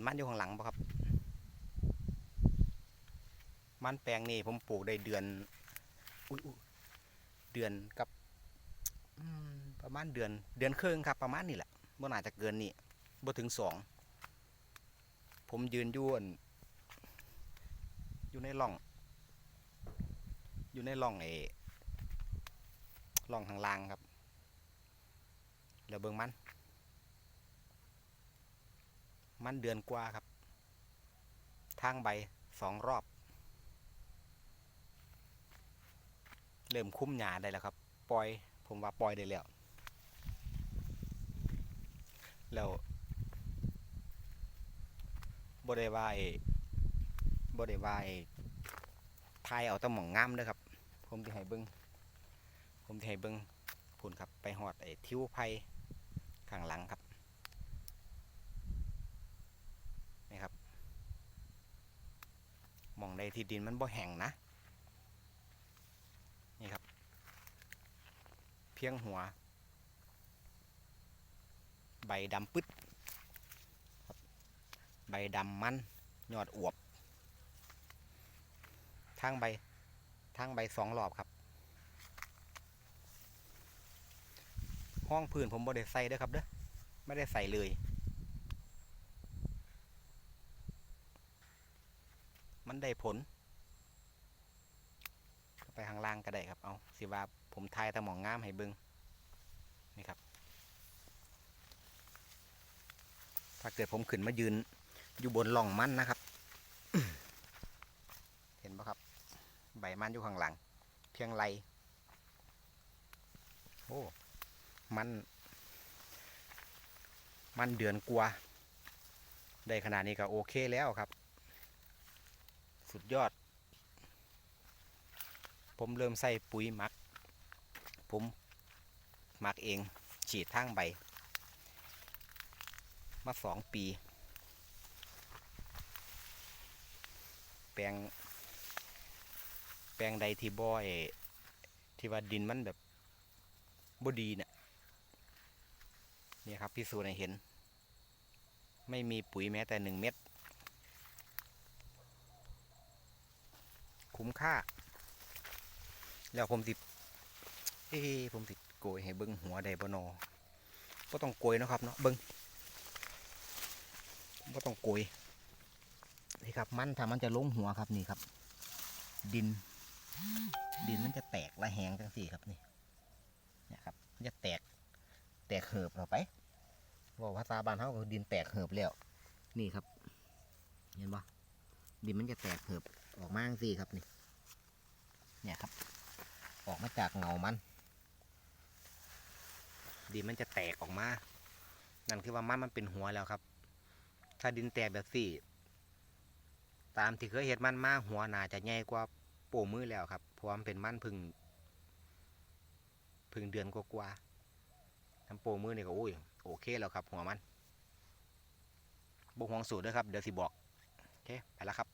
นมันอยู่ข้างหลังปะครับ มันแปลงนี่ผมปลูกได้เดือนอุ๊ยเดือนกับประมาณเดือนเดือนครึ่งครับ ประมาณนี่แหละบ่น่าจะเกินนี่บ่ถึงสองผมยืนอยู่อั่นอยู่ในร่อง อยู่ในร่องไอ้ร่องทางล่างครับ แล้วเบิ่งมัน มันเดือนกว่าครับ ทางใบสองรอบ เริ่มคุ้มหญ้าได้แล้วครับ ปล่อย ผมว่าปล่อยได้แล้ว แล้วบ่ได้ว่าไอ้บ่ได้ว่าไอ้ทายเอาตะหม่องงามเด้อครับ ผมสิให้เบิ่งผมสิให้เบิ่งพุ่นครับ ไปฮอดไอ้ทิวไผ่ข้างหลังครับ นี่ครับหมองใด ที่ดินมันบ่แห้งนะนี่ครับ เพียงหัว ใบดำปึ๊ดใบดำมันยอดอวบทางใบทางใบสองรอบครับ ห้องพื้นผมบ่ได้ใส่เด้อครับเด้อไม่ได้ใส่เลย มันได้ผล ไปข้างล่างก็ได้ครับ เอาสิว่าผมทายตะหมองงามให้เบิงนี่ครับ ถ้าเกิดผมขึ้นมายืน อยู่บนหล่องมันนะครับ เห็นปะครับ ใบมันอยู่ข้างหลัง เพียงไรโอ้ มัน มันเดือนกว่า ได้ขนาดนี้ก็โอเคแล้วครับ สุดยอด ผมเริ่มใส่ปุ๋ยหมัก ผมหมักเองฉีดทางใบ มาสองปี แปลง แปลงใดที่บ่อยที่ว่าดินมันแบบบ่ดีเนี่ยนี่ครับพี่สูจน์ให้เห็น ไม่มีปุ๋ยแม้แต่หนึ่งเม็ด คุ้มค่า แล้วผมติดเอ้ผมติดโกยให้เบิ้งหัวได้บ่นอบ่ต้องโกยนะครับเนาะเบิ้งบ่ต้องโกยนี่ครับมันถ้ามันจะลงหัวครับนี่ครับ ดิน ดินมันจะแตกระแหงจังสี่ครับนี่เนี่ยครับมันจะแตกแตกเหิบเราไปบอกภาษาบ้านเขาก็ดินแตกเหิบแล้ว นี่ครับ เห็นปะดินมันจะแตกเหิบ ออกมาจังสี่ครับนี่ เนี่ยครับ ออกมาจากเงามัน ดินมันจะแตกออกมา นั่นคือว่ามันมันเป็นหัวแล้วครับ ถ้าดินแตกแบบสี่ ตามที่เคยเห็นมันมาหัวหนาจะใหญ่กว่าโป้มือแล้วครับ เพราะว่ามันเป็นมันพึ่งพึ่งเดือนกว่าๆทำโป้มือนี่ก็โอ้ยโอเคแล้วครับ หัวมันบ่ห่วงสูตรด้วยครับ เดี๋ยวสิบอก โอเค ไปแล้วครับ